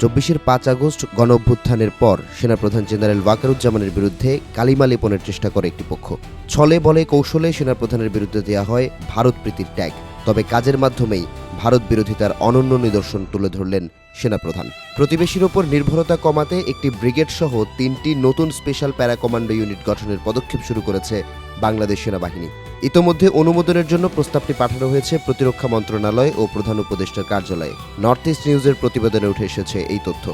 চব্বিশের পাঁচ আগস্ট গণ অভ্যুত্থানের পর সেনাপ্রধান জেনারেল ওয়াকারুজ্জামানের বিরুদ্ধে কালিমা লেপনের চেষ্টা করে একটি পক্ষ। ছলে বলে কৌশলে সেনাপ্রধানের বিরুদ্ধে দেওয়া হয় ভারত প্রীতির ট্যাগ তবে কাজের মাধ্যমেই ভারত বিরোধিতার অনন্য নিদর্শন তুলে ধরলেন সেনাপ্রধান। প্রতিবেশীর ওপর নির্ভরতা কমাতে একটি ব্রিগেড সহ তিনটি নতুন স্পেশাল প্যারা কমান্ডো ইউনিট গঠনের পদক্ষেপ শুরু করেছে বাংলাদেশ সেনাবাহিনী। ইতোমধ্যে অনুমোদনের জন্য প্রস্তাবটি পাঠানো হয়েছে প্রতিরক্ষা মন্ত্রণালয় ও প্রধান উপদেষ্টার কার্যালয়ে। নর্থ ইস্ট নিউজের প্রতিবেদনে উঠে এসেছে এই তথ্য।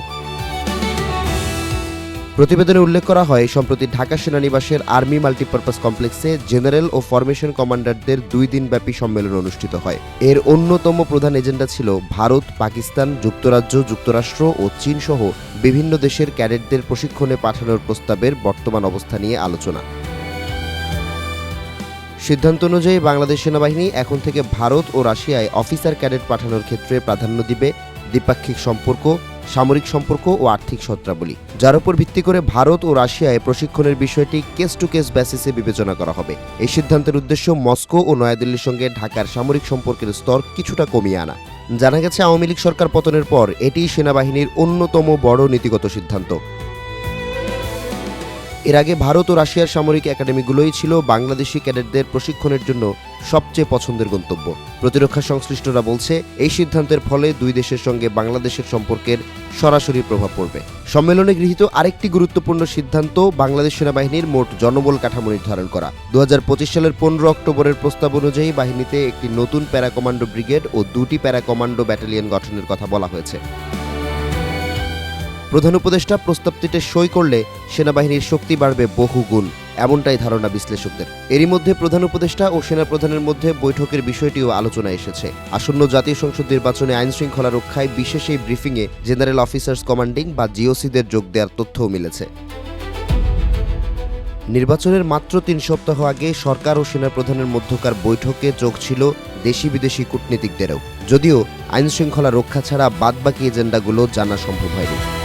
প্রতিবেদনে উল্লেখ করা হয়, সম্প্রতি ঢাকা সেনানিবাসের আর্মি মাল্টিপারপাস কমপ্লেক্সে জেনারেল ও ফরমেশন কমান্ডারদের দুই দিনব্যাপী সম্মেলন অনুষ্ঠিত হয়। এর অন্যতম প্রধান এজেন্ডা ছিল ভারত, পাকিস্তান, যুক্তরাজ্য, যুক্তরাষ্ট্র ও চীন সহ বিভিন্ন দেশের ক্যাডেটদের প্রশিক্ষণে পাঠানোর প্রস্তাবের বর্তমান অবস্থা নিয়ে আলোচনা। সিদ্ধান্ত অনুযায়ী বাংলাদেশ সেনাবাহিনী এখন থেকে ভারত ও রাশিয়ায় অফিসার ক্যাডেট পাঠানোর ক্ষেত্রে প্রাধান্য দিবে দ্বিপাক্ষিক সম্পর্ক, সামরিক সম্পর্ক ও আর্থিক সত্রাবলী যার উপর ভিত্তি করে ভারত ও রাশিয়ায় প্রশিক্ষণের বিষয়টি কেস টু কেস বেসিসে বিবেচনা করা হবে। এই সিদ্ধান্তের উদ্দেশ্য মস্কো ও নয়াদিল্লির সঙ্গে ঢাকার সামরিক সম্পর্কের স্তর কিছুটা কমিয়ে আনা। জানা গেছে, আওয়ামী লীগ সরকার পতনের পর এটিই সেনাবাহিনীর অন্যতম বড় নীতিগত সিদ্ধান্ত। এর আগে ভারত ও রাশিয়ার সামরিক একাডেমিগুলোই ছিল বাংলাদেশি ক্যাডেটদের প্রশিক্ষণের জন্য সবচেয়ে পছন্দের গন্তব্য। প্রতিরক্ষা সংশ্লিষ্টরা বলছে, এই সিদ্ধান্তের ফলে দুই দেশের সঙ্গে বাংলাদেশের সম্পর্কের সরাসরি প্রভাব পড়বে। সম্মেলনে গৃহীত আরেকটি গুরুত্বপূর্ণ সিদ্ধান্ত বাংলাদেশ সেনাবাহিনীর মোট জনবল কাঠামো নির্ধারণ করা। দু হাজার পঁচিশ সালের পনেরো অক্টোবরের প্রস্তাব অনুযায়ী বাহিনীতে একটি নতুন প্যারা কমান্ডো ব্রিগেড ও দুটি প্যারা কমান্ডো ব্যাটালিয়ন গঠনের কথা বলা হয়েছে। প্রধান উপদেষ্টা প্রস্তাবটিতে সই করলে সেনাবাহিনীর শক্তি বাড়বে বহু গুণ এমনটাই ধারণা বিশ্লেষকদের। এরই মধ্যে প্রধান উপদেষ্টা ও সেনাপ্রধানের মধ্যে বৈঠকের বিষয়টিও আলোচনায় এসেছে। আসন্ন জাতীয় সংসদ নির্বাচনে আইন শৃঙ্খলা রক্ষায় বিশেষ এই ব্রিফিংয়ে জেনারেল অফিসার্স কমান্ডিং বা জিওসিদের যোগ দেওয়ার তথ্যও মিলেছে। নির্বাচনের মাত্র তিন সপ্তাহ আগে সরকার ও সেনাপ্রধানের মধ্যকার বৈঠকে যোগ ছিল দেশি বিদেশি কূটনীতিকদেরও। যদিও আইন শৃঙ্খলা রক্ষা ছাড়া বাদবাকি এজেন্ডাগুলো জানা সম্ভব হয়নি।